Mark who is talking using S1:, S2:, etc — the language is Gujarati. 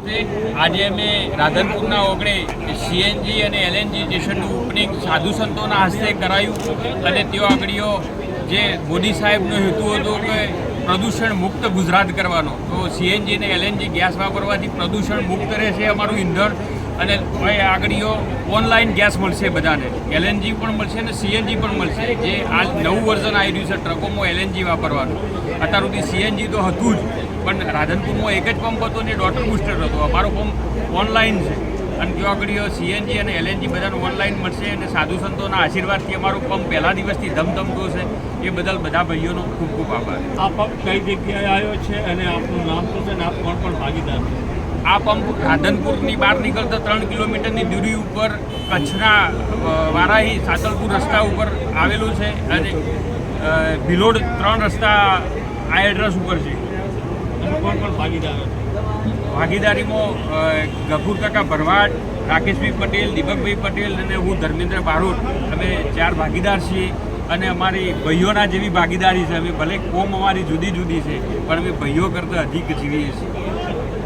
S1: આજે અમે રાધનપુરના ઓગણે સીએનજી અને એલએનજી સ્ટેશનનું ઓપનિંગ સાધુ સંતોના હસ્તે કરાયું અને તેઓ આગળીઓ જે મોદી સાહેબનો હેતુ હતો કે પ્રદૂષણ મુક્ત ગુજરાત કરવાનો. તો સીએનજી અને એલએનજી ગેસ વાપરવાથી પ્રદૂષણ મુક્ત રહેશે અમારું ઈંધણ અને હવે આગળીઓ ઓનલાઈન ગેસ મળશે બધાને. એલએનજી પણ મળશે અને સીએનજી પણ મળશે. જે આ નવું વર્ઝન આવી રહ્યું છે ટ્રકોમાં એલએનજી વાપરવાનું. અત્યાર સુધી સીએનજી તો હતું જ. પણ રાધનપુરમાં એક જ પંપ હતો ને ડોટર બુસ્ટર હતો. અમારો પંપ ઓનલાઈન છે. અને જો આગળ સીએનજી અને એલએનજી બધાને ઓનલાઈન મળશે અને સાધુ સંતોના આશીર્વાદથી અમારો પંપ પહેલા દિવસથી ધમધમતો છે એ બદલ બધા ભાઈઓનો ખૂબ ખૂબ આભાર.
S2: આ પંપ કઈ જગ્યાએ આવ્યો છે અને આપનું નામ શું છે અને આપ કોણ પણ ભાગીદાર છે?
S1: આ પંપ રાધનપુરની બહાર નીકળતા ત્રણ કિલોમીટરની દૂરી ઉપર કચ્છના વારાહી સાતલપુર રસ્તા ઉપર આવેલું છે અને ભિલોડ ત્રણ રસ્તા આ એડ્રેસ ઉપર છે.
S2: અને કોણ કોણ ભાગીદારો
S1: ભાગીદારીમાં ગફુર કાકા ભરવાડ, રાકેશભાઈ પટેલ, દીપકભાઈ પટેલ અને હું ધર્મેન્દ્ર બારોટ. અમે ચાર ભાગીદાર છીએ અને અમારી ભાઈઓના જેવી ભાગીદારી છે. અમે ભલે કોમ અમારી જુદી જુદી છે, પણ અમે ભાઈઓ કરતાં અધિક જીવીએ છીએ.